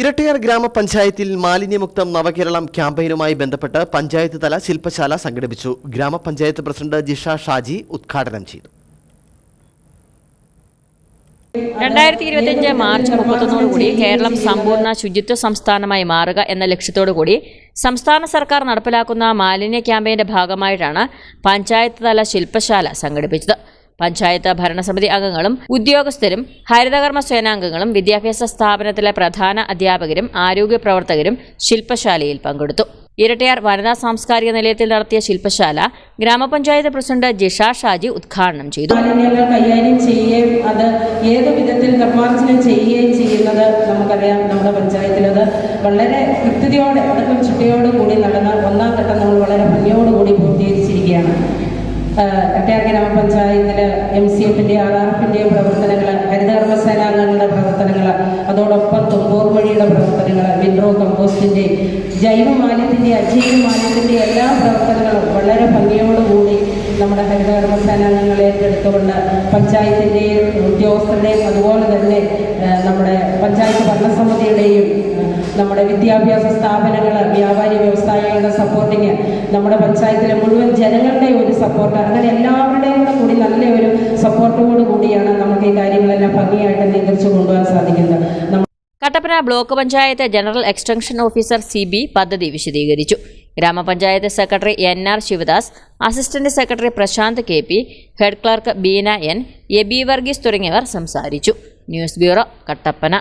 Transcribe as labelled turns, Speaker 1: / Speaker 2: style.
Speaker 1: ഇരട്ടയാർ ഗ്രാമപഞ്ചായത്തിൽ മാലിന്യമുക്തം നവകേരളം ക്യാമ്പയിനുമായി ബന്ധപ്പെട്ട് പഞ്ചായത്ത് തല ശില്പശാല സംഘടിപ്പിച്ചു. ഗ്രാമപഞ്ചായത്ത് പ്രസിഡന്റ് ജിഷ ഷാജി ഉദ്ഘാടനം ചെയ്തു.
Speaker 2: രണ്ടായിരത്തി ഇരുപത്തിയഞ്ച് മാർച്ച് മുപ്പത്തൊന്നോടുകൂടി കേരളം സമ്പൂർണ ശുചിത്വ സംസ്ഥാനമായി മാറുക എന്ന ലക്ഷ്യത്തോടുകൂടി സംസ്ഥാന സർക്കാർ നടപ്പിലാക്കുന്ന മാലിന്യ ക്യാമ്പയിന്റെ ഭാഗമായിട്ടാണ് പഞ്ചായത്ത് തല ശില്പശാല സംഘടിപ്പിച്ചത്. പഞ്ചായത്ത് ഭരണസമിതി അംഗങ്ങളും ഉദ്യോഗസ്ഥരും ഹരിതകർമ്മ സേനാംഗങ്ങളും വിദ്യാഭ്യാസ സ്ഥാപനത്തിലെ പ്രധാന അധ്യാപകരും ആരോഗ്യ പ്രവർത്തകരും ശില്പശാലയിൽ പങ്കെടുത്തു. ഇരട്ടയാർ വനിതാ സാംസ്കാരിക നിലയത്തിൽ നടത്തിയ ശില്പശാല ഗ്രാമപഞ്ചായത്ത് പ്രസിഡന്റ് ജിഷ ഷാജി ഉദ്ഘാടനം ചെയ്തു.
Speaker 3: മാലിന്യങ്ങൾ കൈകാര്യം ചെയ്യുകയും അത് ഏത് വിധത്തിൽ നിർമ്മാർജനം ചെയ്യുകയും ചെയ്യുന്നത് നമുക്കറിയാം നമ്മുടെ പഞ്ചായത്തിലത് വളരെ കൃത്യതയോടെ അടക്കം ചിട്ടയോട് കൂടി നടന്ന ഒന്നാം ഘട്ടം നമ്മൾ വളരെ ഭംഗിയോടുകൂടി പൂർത്തീകരിച്ചിരിക്കുകയാണ് കട്ടയാർ ഗ്രാമപഞ്ചായത്തിൽ എം സി എഫിന്റെ ആർ ആർ എഫിന്റെയും പ്രവർത്തനങ്ങൾ ഹരിതകർമ്മ സേനാംഗങ്ങളുടെ പ്രവർത്തനങ്ങൾ അതോടൊപ്പം തുമ്പോർ വഴിയുടെ പ്രവർത്തനങ്ങൾ വിൻഡ്രോ കമ്പോസ്റ്റിന്റെ ജൈവ മാലിന്യത്തിന്റെ അജൈവ മാലിന്യത്തിന്റെ എല്ലാ പ്രവർത്തനങ്ങളും വളരെ ഭംഗിയോടുകൂടി നമ്മുടെ ഹരിതകർമ്മ സേനാംഗങ്ങളെ എടുത്തുകൊണ്ട് പഞ്ചായത്തിന്റെയും ഉദ്യോഗസ്ഥരുടെയും അതുപോലെ തന്നെ നമ്മുടെ പഞ്ചായത്ത് ഭരണസമിതിയുടെയും നമ്മുടെ വിദ്യാഭ്യാസ സ്ഥാപനങ്ങൾ വ്യാപാരി വ്യവസായികളുടെ സപ്പോർട്ടിങ് നമ്മുടെ പഞ്ചായത്തിലെ മുഴുവൻ ജനങ്ങളുടെ ഒരു സപ്പോർട്ട് അങ്ങനെ എല്ലാവരുടെയും കൂടെ കൂടി നല്ല ഒരു സപ്പോർട്ടോട് കൂടിയാണ് നമുക്ക് ഈ കാര്യങ്ങളെല്ലാം ഭംഗിയായിട്ട് നിയന്ത്രിച്ചു കൊണ്ടുപോകാൻ സാധിക്കുന്നത്.
Speaker 2: Kattappana block panchayat general extension officer C B പദ്ധതി വിശദീകരിച്ചു. ഗ്രാമപഞ്ചായത്ത് secretary N R Sivadas assistant secretary Prasanth K P head clerk Beena N Eby Varghese തുടങ്ങിയവർ സംസാരിച്ചു. News bureau Kattappana.